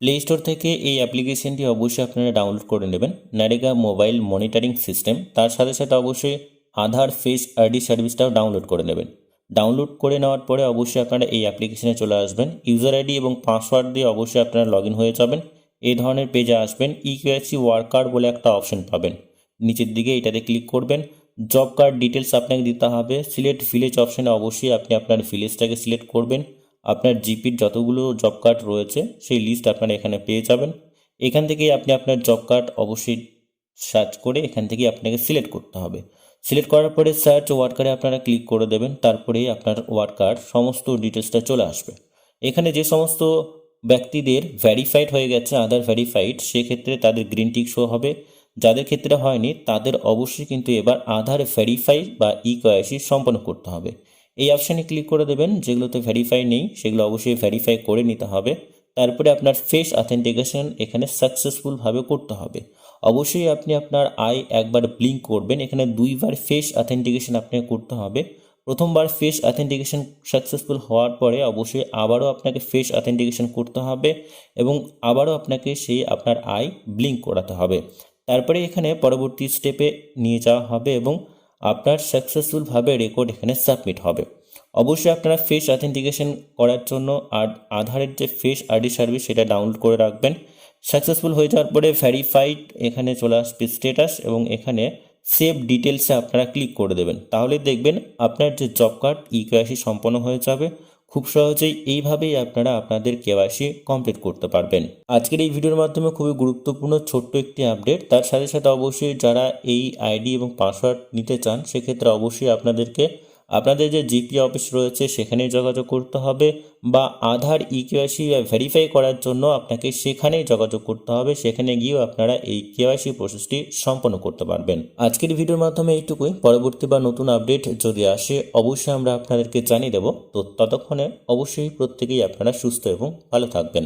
Play store থেকে এই অ্যাপ্লিকেশনটি অবশ্যই আপনারা ডাউনলোড করে নেবেন। নারেগা মোবাইল মনিটরিং সিস্টেম তার সাথে সাথে অবশ্যই আধার ফেস আইডি সার্ভিসটাও ডাউনলোড করে নেবেন। ডাউনলোড করে নেওয়ার পরে অবশ্যই আপনারা এই অ্যাপ্লিকেশনে চলে আসবেন। ইউজার আইডি এবং পাসওয়ার্ড দিয়ে অবশ্যই আপনারা লগ ইন হয়ে যাবেন। এই ধরনের পেজে আসবেন। ইকিউআইসি ওয়ার্কার বলে একটা অপশন পাবেন। নিচের দিকে এটাতে ক্লিক করবেন। জব কার্ড ডিটেলস আপনাকে দিতে হবে। সিলেক্ট ভিলেজ অপশানে অবশ্যই আপনি আপনার ভিলেজটাকে সিলেক্ট করবেন। আপনার জিপির যতগুলো জব কার্ড রয়েছে, সেই লিস্ট আপনারা এখানে পেয়ে যাবেন। এখান থেকেই আপনি আপনার জব কার্ড অবশ্যই সার্চ করে এখান থেকেই আপনাকে সিলেক্ট করতে হবে। সিলেক্ট করার পরে সার্চ ওয়ার্কারে আপনারা ক্লিক করে দেবেন, তারপরেই আপনার ওয়ার্কার সমস্ত ডিটেলসটা চলে আসবে। এখানে যে সমস্ত ব্যক্তিদের ভ্যারিফাইড হয়ে গেছে আধার ভ্যারিফাইড সেক্ষেত্রে তাদের গ্রিন টিক শো হবে। যাদের ক্ষেত্রে হয়নি, তাদের অবশ্যই কিন্তু এবার আধার ভেরিফাই বা ই সম্পন্ন করতে হবে। এই অপশানে ক্লিক করে দেবেন, যেগুলোতে ভেরিফাই নেই, সেগুলো অবশ্যই ভেরিফাই করে নিতে হবে। তারপরে আপনার ফেস অথেন্টিকেশন এখানে সাকসেসফুলভাবে করতে হবে। অবশ্যই আপনি আপনার আই একবার ব্লিঙ্ক করবেন, এখানে দুইবার ফেস অথেন্টিকেশন আপনাকে করতে হবে। প্রথমবার ফেস অথেন্টিকেশন সাকসেসফুল হওয়ার পরে অবশ্যই আবারও আপনাকে ফেস অথেন্টিকেশন করতে হবে এবং আবারও আপনাকে সেই আপনার আই ব্লিঙ্ক করাতে হবে। তারপরে এখানে পরবর্তী স্টেপে নিয়ে যাওয়া হবে এবং আপনার সাকসেসফুলভাবে রেকর্ড এখানে সাবমিট হবে। অবশ্যই আপনারা ফেস অথেন্টিকেশন করার জন্য আর আধারের যে ফেস আইডি সার্ভিস সেটা ডাউনলোড করে রাখবেন। সাকসেসফুল হয়ে যাওয়ার পরে ভ্যারিফাইড এখানে চলে আসবে স্টেটাস এবং এখানে সেভ ডিটেলসে আপনারা ক্লিক করে দেবেন। তাহলে দেখবেন আপনার যে জব কার্ড ই সম্পন্ন হয়ে যাবে। খুব সহজেই এইভাবেই আপনারা আপনাদের কেওয়াইসি কমপ্লিট করতে পারবেন। আজকের এই ভিডিওর মাধ্যমে খুবই গুরুত্বপূর্ণ ছোট্ট একটি আপডেট তার সাথে সাথে অবশ্যই যারা এই আইডি এবং পাসওয়ার্ড নিতে চান, সেক্ষেত্রে অবশ্যই আপনাদেরকে আপনাদের যে জিপি অফিস রয়েছে সেখানেই যোগাযোগ করতে হবে বা আধার ই কেওয়াইসি ভেরিফাই করার জন্য আপনাকে সেখানেই যোগাযোগ করতে হবে, সেখানে গিয়েও আপনারা এই কেওয়াইসি প্রসেসটি সম্পন্ন করতে পারবেন। আজকের ভিডিওর মাধ্যমে এইটুকুই। পরবর্তী বা নতুন আপডেট যদি আসে, অবশ্যই আমরা আপনাদেরকে জানিয়ে দেব। তো ততক্ষণে অবশ্যই প্রত্যেকেই আপনারা সুস্থ এবং ভালো থাকবেন।